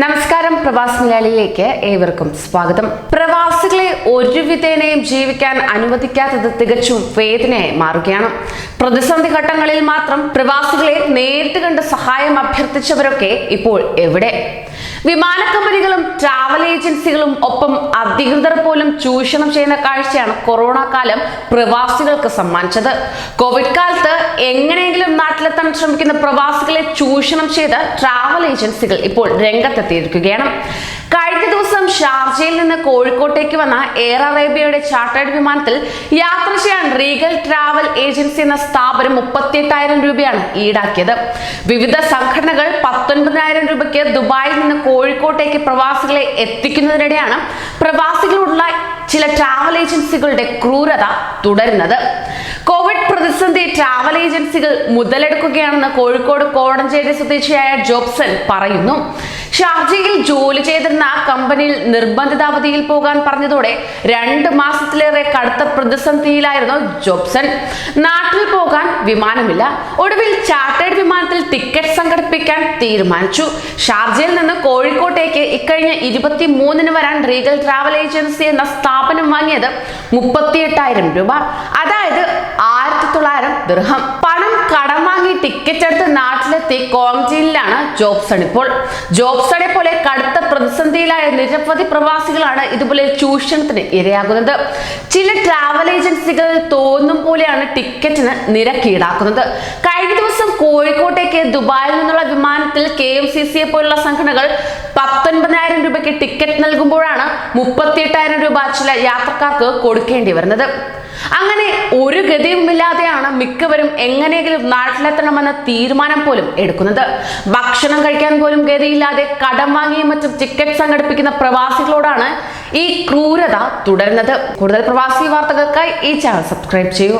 നമസ്കാരം പ്രവാസ് മലയാളിയിലേക്ക് ഏവർക്കും സ്വാഗതം. പ്രവാസികളെ ഒരു വിധേനയും ജീവിക്കാൻ അനുവദിക്കാത്തത് തികച്ചും വേദനയായി മാറുകയാണ്. പ്രതിസന്ധി ഘട്ടങ്ങളിൽ മാത്രം പ്രവാസികളെ നേരിട്ട് കണ്ട് സഹായം അഭ്യർത്ഥിച്ചവരൊക്കെ ഇപ്പോൾ എവിടെ? വിമാന കമ്പനികളും ട്രാവൽ ഏജൻസികളും ഒപ്പം അധികൃതർ പോലും ചൂഷണം ചെയ്യുന്ന കാഴ്ചയാണ് കൊറോണ കാലം പ്രവാസികൾക്ക് സമ്മാനിച്ചത്. കോവിഡ് കാലത്ത് എങ്ങനെയെങ്കിലും നാട്ടിലെത്താൻ ശ്രമിക്കുന്ന പ്രവാസികളെ ചൂഷണം ചെയ്ത് ട്രാവൽ ഏജൻസികൾ ഇപ്പോൾ രംഗത്തെത്തിയിരിക്കുകയാണ്. കഴിഞ്ഞ ദിവസം ഷാർജയിൽ നിന്ന് കോഴിക്കോട്ടേക്ക് വന്ന എയർ അറേബ്യയുടെ ചാർട്ടേഡ് വിമാനത്തിൽ യാത്ര ചെയ്യാൻ റീഗൽ ട്രാവൽ ഏജൻസി എന്ന സ്ഥാപനം മുപ്പത്തിയെട്ടായിരം രൂപയാണ് ഈടാക്കിയത്. വിവിധ സംഘടനകൾ പത്തൊൻപതിനായിരം രൂപയ്ക്ക് ദുബായിൽ നിന്ന് കോഴിക്കോട്ടേക്ക് പ്രവാസികളെ എത്തിക്കുന്നതിനിടെയാണ് പ്രവാസികളോടുള്ള ചില ട്രാവൽ ഏജൻസികളുടെ ക്രൂരത തുടരുന്നത്. കോവിഡ് പ്രതിസന്ധി ട്രാവൽ ഏജൻസികൾ മുതലെടുക്കുകയാണെന്ന് കോഴിക്കോട് കോടഞ്ചേരി സ്വദേശിയായ ജോബ്സൺ പറയുന്നു. ഷാർജയിൽ ജോലി ചെയ്തിരുന്ന കമ്പനിയിൽ നിർബന്ധിതാവധിയിൽ പോകാൻ പറഞ്ഞതോടെ രണ്ട് മാസത്തിലേറെ കടുത്ത പ്രതിസന്ധിയിലായിരുന്നു ജോബ്സൺ. നാട്ടിൽ പോകാൻ വിമാനമില്ല. ഒടുവിൽ ചാർട്ടേഡ് വിമാനത്തിൽ ടിക്കറ്റ് സംഘടിപ്പിക്കാൻ തീരുമാനിച്ചു. ഷാർജയിൽ നിന്ന് കോഴിക്കോട്ടേക്ക് ഇക്കഴിഞ്ഞ ഇരുപത്തി മൂന്നിന് വരാൻ റീഗൽ ട്രാവൽ ഏജൻസി എന്ന സ്ഥാപനം വാങ്ങിയത് മുപ്പത്തിയെട്ടായിരം രൂപ. അതായത് ആയിരത്തി തൊള്ളായിരം ദൃഹം ടിക്കറ്റ് എടുത്ത് നാട്ടിലെത്തി ക്വാറന്റീനിലാണ് ജോബ്സൺ ഇപ്പോൾ ജോബ്സണെ പോലെ കടുത്ത പ്രതിസന്ധിയിലായ നിരവധി പ്രവാസികളാണ് ഇതുപോലെ ചൂഷണത്തിന് ഇരയാകുന്നത്. ചില ട്രാവൽ ഏജൻസികൾ തോന്നും പോലെയാണ് ടിക്കറ്റിന് നിരക്ക് ഈടാക്കുന്നത് കഴിഞ്ഞ ദിവസം കോഴിക്കോട്ടേക്ക് ദുബായിൽ നിന്നുള്ള വിമാനത്തിൽ കെ എം സി സിയെ പോലുള്ള സംഘടനകൾ പത്തൊൻപതിനായിരം രൂപയ്ക്ക് ടിക്കറ്റ് നൽകുമ്പോഴാണ് മുപ്പത്തിയെട്ടായിരം രൂപ ചില യാത്രക്കാർക്ക് കൊടുക്കേണ്ടി വരുന്നത്. അങ്ങനെ ഒരു ഗതിയുമില്ലാതെയാണ് മിക്കവരും എങ്ങനെയെങ്കിലും നാട്ടിലെത്തണമെന്ന തീരുമാനം പോലും എടുക്കുന്നത്. ഭക്ഷണം കഴിക്കാൻ പോലും ഗതിയില്ലാതെ കടം വാങ്ങിയും മറ്റും ടിക്കറ്റ് സംഘടിപ്പിക്കുന്ന പ്രവാസികളോടാണ് ഈ ക്രൂരത തുടരുന്നത്. കൂടുതൽ പ്രവാസി വാർത്തകൾക്കായി ഈ ചാനൽ സബ്സ്ക്രൈബ് ചെയ്യൂ.